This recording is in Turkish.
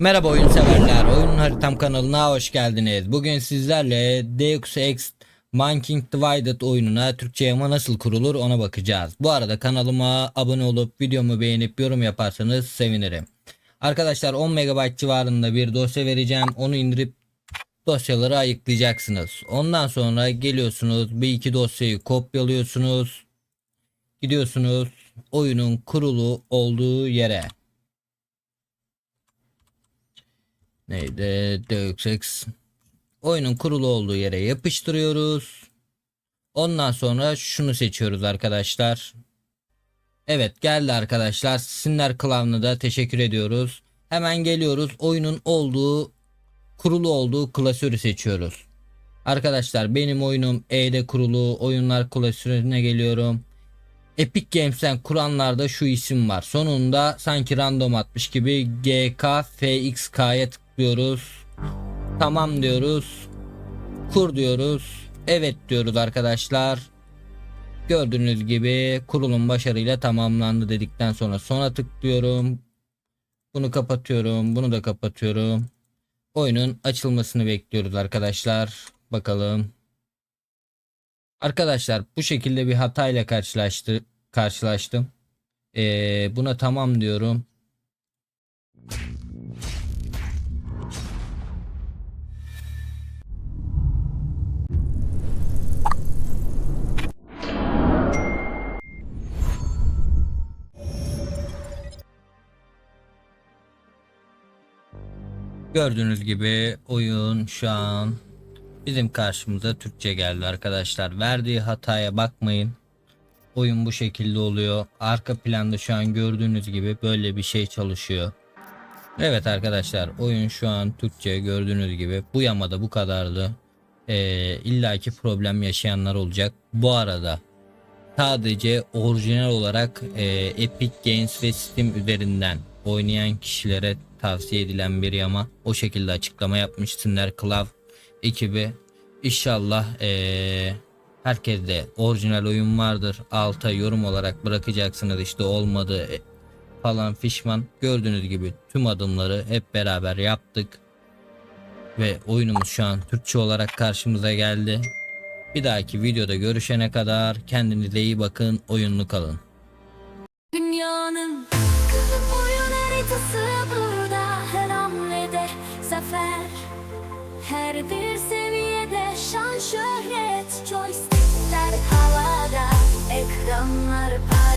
Merhaba oyun severler. Oyun haritam kanalına hoş geldiniz. Bugün sizlerle Deus Ex Mankind Divided oyununa Türkçe yama nasıl kurulur ona bakacağız. Bu arada kanalıma abone olup videomu beğenip yorum yaparsanız sevinirim. Arkadaşlar 10 MB civarında bir dosya vereceğim. Onu indirip dosyaları ayıklayacaksınız. Ondan sonra geliyorsunuz bir iki dosyayı kopyalıyorsunuz. Gidiyorsunuz oyunun kurulu olduğu yere. Neydi Ex oyunun kurulu olduğu yere yapıştırıyoruz. Ondan sonra şunu seçiyoruz arkadaşlar. Evet geldi arkadaşlar. Sinler Clown'a da teşekkür ediyoruz. Hemen geliyoruz. Oyunun olduğu kurulu olduğu klasörü seçiyoruz. Arkadaşlar benim oyunum E'de kurulu oyunlar klasörüne geliyorum. Epic Games'ten kuranlarda şu isim var. Sonunda sanki random atmış gibi GKFXK'ya tıklıyoruz. Tamam diyoruz. Kur diyoruz. Evet diyoruz arkadaşlar. Gördüğünüz gibi kurulum başarıyla tamamlandı dedikten sonra sona tıklıyorum. Bunu kapatıyorum. Bunu da kapatıyorum. Oyunun açılmasını bekliyoruz arkadaşlar. Bakalım. Arkadaşlar bu şekilde bir hatayla karşılaştı karşılaştım. Ee, buna tamam diyorum. Gördüğünüz gibi oyun şu an bizim karşımıza Türkçe geldi arkadaşlar. Verdiği hataya bakmayın. Oyun bu şekilde oluyor. Arka planda şu an gördüğünüz gibi böyle bir şey çalışıyor. Evet arkadaşlar oyun şu an Türkçe gördüğünüz gibi bu yamada bu kadardı. Ee, illaki problem yaşayanlar olacak. Bu arada sadece orijinal olarak e, Epic Games ve Steam üzerinden oynayan kişilere tavsiye edilen bir yama. O şekilde açıklama yapmışsınlar Klav ekibi. İnşallah e, herkes de orijinal oyun vardır. Alta yorum olarak bırakacaksınız işte olmadı e, falan fişman. Gördüğünüz gibi tüm adımları hep beraber yaptık. Ve oyunumuz şu an Türkçe olarak karşımıza geldi. Bir dahaki videoda görüşene kadar kendinize iyi bakın, oyunlu kalın. Dünyanın oyun haritası zafer. Her bir seviyede şan şöhret. Joystickler havada ekranlar